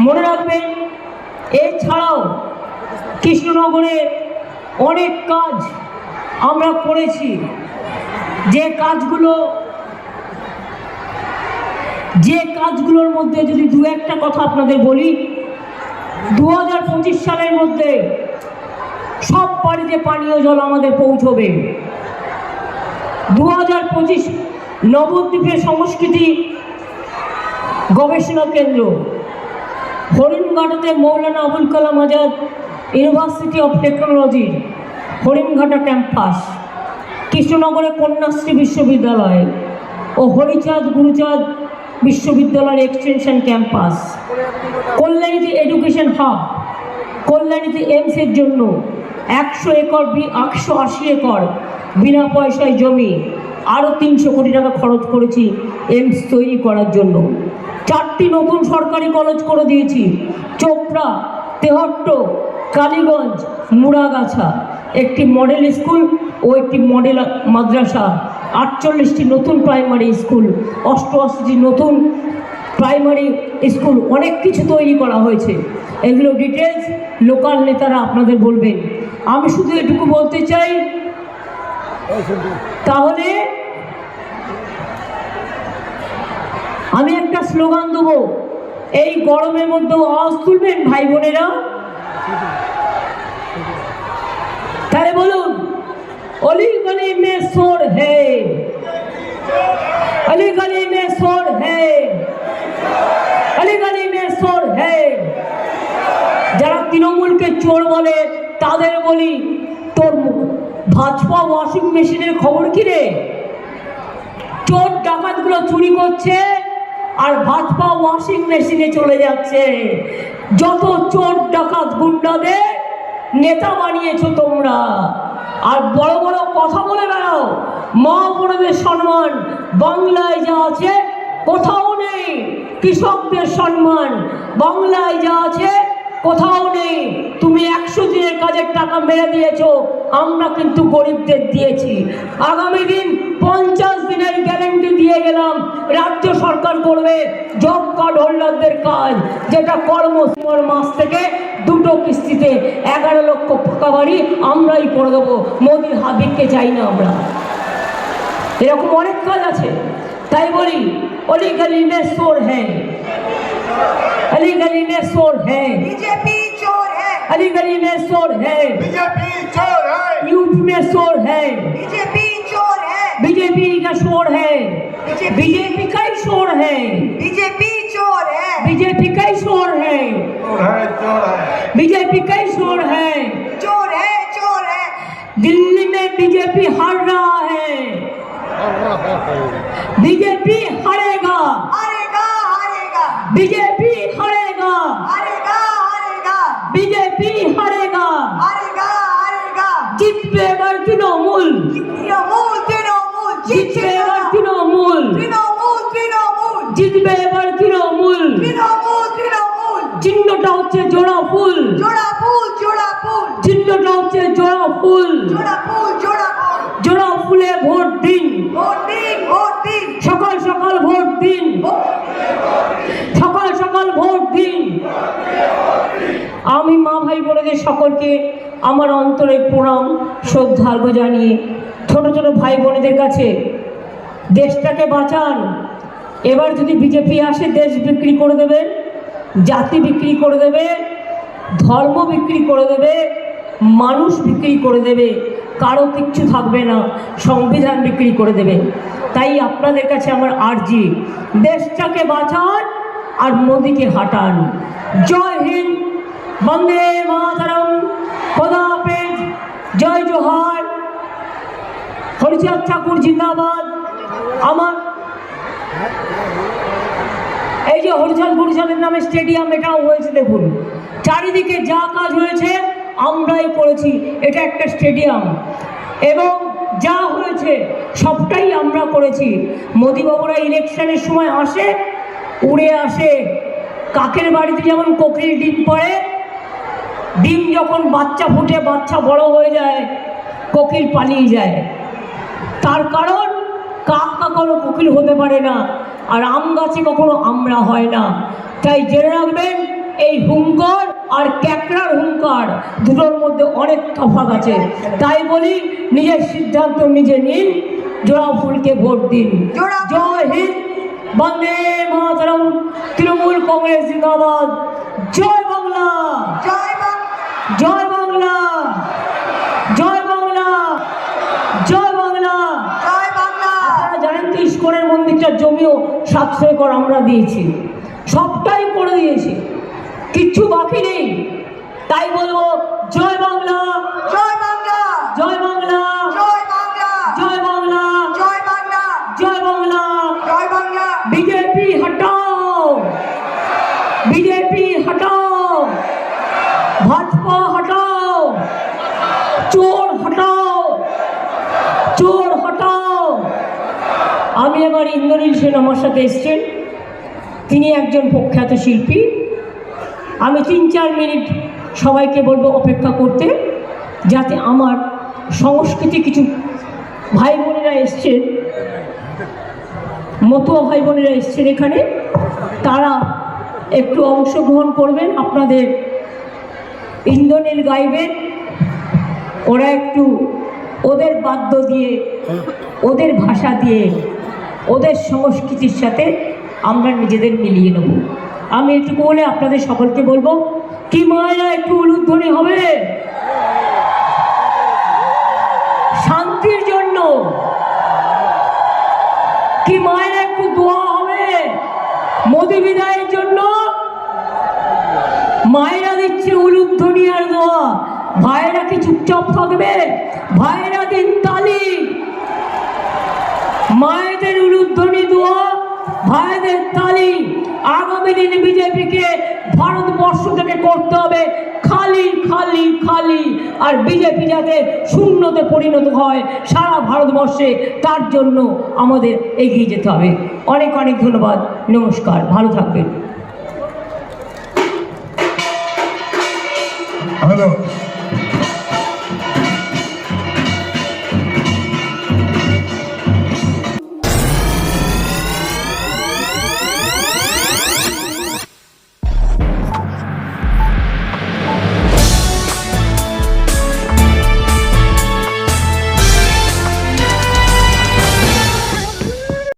মনে রাখবেন, এছাড়াও কৃষ্ণনগরে অনেক কাজ আমরা করেছি। যে কাজগুলো, যে কাজগুলোর মধ্যে যদি দু একটা কথা আপনাদের বলি দু হাজার পঁচিশ সালের মধ্যে সব বাড়িতে পানীয় জল আমাদের পৌঁছবে। দু হাজার পঁচিশ নবদ্বীপের সংস্কৃতি গবেষণা কেন্দ্র। হরিণঘাটাতে Maulana Abul Kalam Azad university of technology Haringhata campus কৃষ্ণনগরে কন্যাশ্রী বিশ্ববিদ্যালয় ও হরিচাঁদ গুরুচাঁদ বিশ্ববিদ্যালয়ের এক্সটেনশন ক্যাম্পাস কল্যাণীতে এডুকেশন হাব কল্যাণীতে এমসের জন্য একশো একর একশো আশি একর বিনা পয়সায় জমি। আরও তিনশো কোটি টাকা খরচ করেছি এইমস তৈরি করার জন্য। চারটি নতুন সরকারি কলেজ করে দিয়েছি। চোপড়া, তেহট্ট, কালীগঞ্জ, মুড়াগাছা। একটি মডেল স্কুল ও একটি মডেল মাদ্রাসা। আটচল্লিশটি নতুন প্রাইমারি স্কুল, অষ্টআশিটি নতুন প্রাইমারি স্কুল, অনেক কিছু তৈরি করা হয়েছে। এগুলো ডিটেলস লোকাল নেতারা আপনাদের বলবেন। আমি শুধু এটুকু বলতে চাই তাহলে আমি একটা স্লোগান দেব। এই গরমের মধ্যে আওয়াজ তুলবেন ভাই বোনেরা? তাহলে বলুন অলি গলি মে সোর হে। অলি গলি মে সোর হে। অলি গলি মে সোর হে। যারা তৃণমূলকে চোর বলে, তাদের বলি ভাজপা ওয়াশিং মেশিনের খবর কি রে? চোর ডাকাতগুলো চুরি করছে আর ভাজপা ওয়াশিং মেশিনে চলে যাচ্ছে। যত চোর ডাকাত গুন্ডাদের নেতা বানিয়েছো তোমরা। আর বড় বড় কথা বলে বেড়াও। মা সম্মান, বাংলায় যা আছে কোথাও নেই। কৃষকদের সম্মান, বাংলায় যা আছে কোথাও নেই। তুমি একশো দিনের কাজের টাকা মেরে দিয়েছ। আমরা কিন্তু গরিবদের দিয়েছি। আগামী দিন পঞ্চাশ দিনের গ্যারেন্টি দিয়ে গেলাম, রাজ্য সরকার করবে জব কার্ড হোল্ডারদের কাজ, যেটা কর্মসীমার মাস থেকে দুটো কিস্তিতে এগারো লক্ষ ফাঁকা বাড়ি আমরাই করে দেবো। মোদির হাবিবকে চাই না আমরা। এরকম অনেক কাজ আছে। তাই বলি অলি গলি মে সোর হ্যাঁ अली गली में शोर है। बीजेपी चोर है। अली गली में शोर है। बीजेपी चोर है। यूपी में शोर है। बीजेपी चोर है। बीजेपी का शोर है। बीजेपी का ही शोर है। बीजेपी चोर है। बीजेपी का ही शोर है। है है। बीजेपी का ही शोर है। चोर है चोर है। दिल्ली में बीजेपी हार रहा है। बीजेपी हारेगा। हारेगा। বিজেপি হরেগা হরেগা হরেগা বিজেপি হরেগা হরেগা হরেগা জিতবে এবার তৃণমূল। তৃণমূল তৃণমূল জিতবে এবার তৃণমূল। তৃণমূল তৃণমূল। জিতবে এবার তৃণমূল। তৃণমূল তৃণমূল। চিহ্নটা হচ্ছে জোড়া ফুল। জোড়া ফুল জোড়া ফুল। চিহ্নটা হচ্ছে জোড়া ফুল। জোড়া ভাই বোনেদের সকলকে আমার অন্তরে প্রণাম শ্রদ্ধার্ঘ জানিয়ে ছোট ছোট ভাই বোনেদের কাছে দেশটাকে বাঁচান। এবার যদি বিজেপি আসে, দেশ বিক্রি করে দেবে, জাতি বিক্রি করে দেবে, ধর্ম বিক্রি করে দেবে, মানুষ বিক্রি করে দেবে, কারও কিচ্ছু থাকবে না, সংবিধান বিক্রি করে দেবে। তাই আপনাদের কাছে আমার আর্জি, দেশটাকে বাঁচান আর মোদিকে হাঁটান। জয় হিন্দ! বন্দে মাতারম। খোদা হাফেজ। জয় জোহার। হরিচাঁদ ঠাকুর জিন্দাবাদ। আমার এই যে হরিচাঁদ গুরুচাঁদের নামে স্টেডিয়াম, এটাও হয়েছে দেখুন। চারিদিকে যা কাজ হয়েছে, আমরাই করেছি। এটা একটা স্টেডিয়াম। এবং যা হয়েছে, সবটাই আমরা করেছি। মোদিবাবুরা ইলেকশনের সময় আসে, উড়ে আসে। কাকের বাড়িতে যেমন কোকিল ডিম পড়ে ডিম যখন বাচ্চা ফুটে বাচ্চা বড় হয়ে যায় কোকিল পালিয়ে যায়। তার কারণ কাক কখনো কোকিল হতে পারে না আর আম গাছে কখনো আমরা হয় না। তাই জেনে রাখবেন এই হুঙ্কার আর ক্যাকড়ার হুঙ্কার দুটোর মধ্যে অনেক তফাৎ আছে। তাই বলি নিজের সিদ্ধান্ত নিজে নিন জোড়া ফুলকে ভোট দিন। জয় হিন্দ বন্দে মাতরম তৃণমূল কংগ্রেস জিন্দাবাদ। জয় বাংলা জয় বাংলা জয় বাংলা জয় বাংলা জয় বাংলা জয় বাংলা আপনারা জানেন তো ইস্কনের মন্দিরটার জমিও সাতশো একর আমরা দিয়েছি। সবটাই করে দিয়েছি। কিচ্ছু বাকি নেই। তাই বলব, জয় বাংলা সেন আমার সাথে এসছেন। তিনি একজন প্রখ্যাত শিল্পী। আমি তিন চার মিনিট সবাইকে বলব অপেক্ষা করতে, যাতে আমার সংস্কৃতি কিছু ভাই বোনেরা এসছেন, মতুয়া ভাই বোনেরা এসছেন এখানে। তারা একটু অংশগ্রহণ করবেন, আপনাদের ইন্দ্রনীল গাইবেন। ওরা একটু ওদের বাদ্য দিয়ে, ওদের ভাষা দিয়ে ওদের সংস্কৃতির সাথে আমরা নিজেদের মিলিয়ে নেব। আমি একটু বলে আপনাদের সকলকে বলব, কি মায়েরা একটু উলুধ্বনি হবে? শান্তির জন্য। কি মায়ের একটু দোয়া হবে? মোদি বিদায়ের জন্য। মায়েরা দিচ্ছে উলুধ্বনি আর দোয়া। ভাইয়েরা কি চুপচাপ থাকবে? ভাইয়েরা দিন তালি। মায়েদের উলুধ্বনি দোয়া, ভাইদের তালি। আগামী দিনে বিজেপিকে ভারতবর্ষ থেকে করতে হবে খালি খালি খালি। আর বিজেপি যাতে শূন্যতে পরিণত হয় সারা ভারতবর্ষে, তার জন্য আমাদের এগিয়ে যেতে হবে। অনেক অনেক ধন্যবাদ। নমস্কার। ভালো থাকবেন। হ্যালো।